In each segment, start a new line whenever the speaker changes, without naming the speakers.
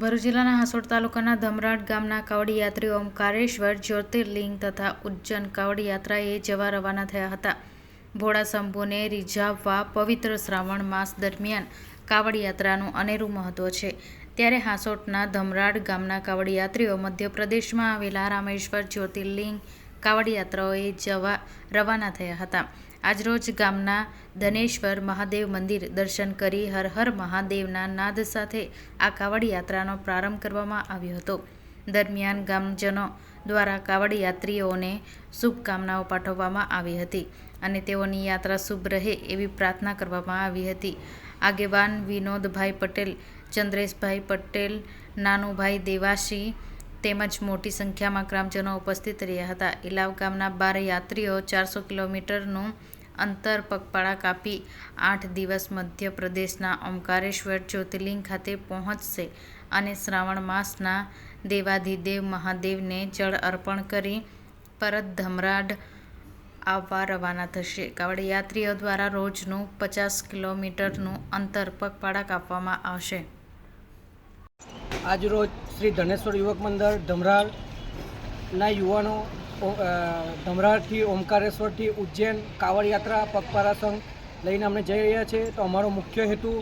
ભરૂચ જિલ્લાના હાસોડ તાલુકાના ધમરાટ ગામના કાવડી યાત્રી ઓમકારેશ્વર, જ્યોતિર્લિંગ તથા ઉજ્જૈન કાવડી યાત્રાએ જવા રવાના થયા હતા. ભોળા શંભુને રીઝાવવા પવિત્ર શ્રાવણ માસ દરમિયાન કાવડ યાત્રાનું અનેરું મહત્વ છે. ત્યારે હાસોટના ધમરાડ ગામના કાવડ યાત્રીઓ મધ્યપ્રદેશમાં આવેલા રામેશ્વર, જ્યોતિર્લિંગ કાવડ યાત્રાઓએ જવા રવાના થયા હતા. આજરોજ ગામના ધનેશ્વર મહાદેવ મંદિર દર્શન કરી હર હર મહાદેવના નાદ સાથે આ કાવડ યાત્રાનો પ્રારંભ કરવામાં આવ્યો હતો. દરમિયાન ગામજનો દ્વારા કાવડ યાત્રીઓને શુભકામનાઓ પાઠવવામાં આવી હતી અને તેઓની યાત્રા શુભ રહે એવી પ્રાર્થના કરવામાં આવી હતી. આગેવાન વિનોદભાઈ પટેલ, ચંદ્રેશભાઈ પટેલ, નાનુભાઈ દેવાશી તેમજ મોટી સંખ્યામાં ગ્રામજનો ઉપસ્થિત રહ્યા હતા. ઇલાવ ગામના બાર યાત્રીઓ ચારસો કિલોમીટરનું અંતર પગપાળા કાપી આઠ દિવસ મધ્યપ્રદેશના ઓમકારેશ્વર જ્યોતિર્લિંગ ખાતે પહોંચશે અને શ્રાવણ માસના દેવાધિદેવ મહાદેવને જળ અર્પણ કરી પરત ધમરાડ આવવા રવાના થશે. કાવડ યાત્રીઓ દ્વારા રોજનું પચાસ કિલોમીટરનું અંતર પગપાળા કાપવામાં આવશે.
આજરોજ શ્રી ધનેશ્વર યુવક મંદિર ધમરાળના યુવાનો ધમરાળથી ઓમકારેશ્વરથી ઉજ્જૈન કાવડ યાત્રા પગપારા સંઘ લઈને અમને જઈ રહ્યા છે તો અમારો મુખ્ય હેતુ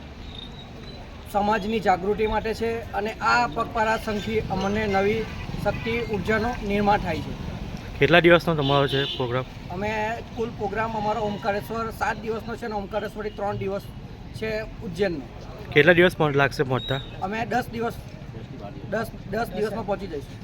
સમાજની જાગૃતિ માટે છે અને આ પગપારા સંઘથી અમને નવી શક્તિ ઉર્જાનું નિર્માણ થાય છે.
કેટલા દિવસનો તમારો છે પ્રોગ્રામ?
અમે કુલ પ્રોગ્રામ અમારો ઓમકારેશ્વર સાત દિવસનો છે અને ઓમકારેશ્વરથી ત્રણ દિવસ છે ઉજ્જૈનનો.
કેટલા દિવસ પણ લાગશે પહોંચતા?
અમે દસ દિવસ દસ દસ દિવસમાં પહોંચી જઈશું.